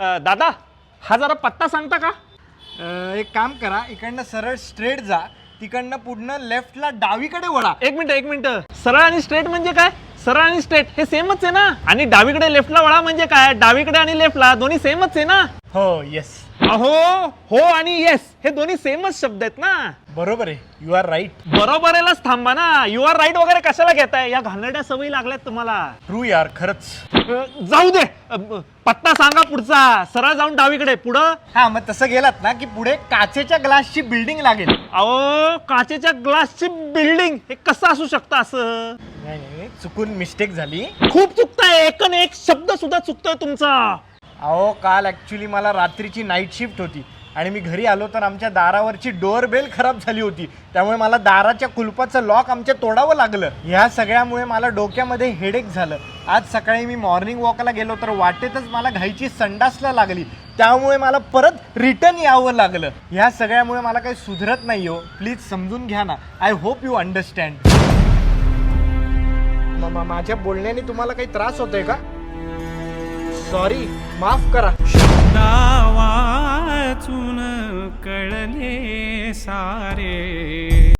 दादा हा जरा पत्ता सांगता का? अं, एक काम करा इकडनं सरळ स्ट्रेट जा तिकडनं पुढनं लेफ्टला डावीकडे वळा. एक मिनिट एक मिनिट. सरळ आणि स्ट्रेट म्हणजे काय? सरळ आणि स्ट्रेट हे सेमच आहे ना? आणि डावीकडे लेफ्टला वळा म्हणजे काय? डावीकडे आणि लेफ्टला दोन्ही सेमच आहे ना? हो येस अहो हो आणि येस हे दोन्ही सेमच शब्द आहेत ना? बरोबर आहे. यू आर राईट बरोबर आहेलाच थांबा ना. यू आर राईट वगैरे कशाला घेताय? या घाणेरड्या सवयी लागल्यात तुम्हाला. ट्रू यार खरंच. अ, जाऊ दे. अ, ब- पत्ता सांगा पुढचा. सरळ जाऊन डावीकडे. पुढं? हा मग तसं गेलात ना की पुढे काचेच्या ग्लासची बिल्डिंग लागेल. अहो काचेच्या ग्लासची बिल्डिंग हे कसं असू शकतं असं? नाही नाही चुकून मिस्टेक झाली. खूप चुकताय. एक एक शब्द सुद्धा चुकतोय तुमचा. अहो काल ऍक्च्युली मला रात्रीची नाईट शिफ्ट होती. आणि मी घरी आलो तर आमच्या दारावरची डोअर बेल खराब झाली होती. त्यामुळे मला दाराच्या कुलपाचं लॉक आमच्या तोडावं लागलं. ह्या सगळ्यामुळे मला डोक्यामध्ये हेडेक झालं. आज सकाळी मी मॉर्निंग वॉकला गेलो तर वाटेतच मला घाईची संडासला लागली. त्यामुळे मला परत रिटर्न यावं लागलं. ह्या सगळ्यामुळे मला काही सुधरत नाही हो. प्लीज समजून घ्या ना. आय होप यू अंडरस्टँड माझ्या बोलण्याने तुम्हाला काही त्रास होतोय का? सॉरी माफ करा. नावाचून कळले सारे.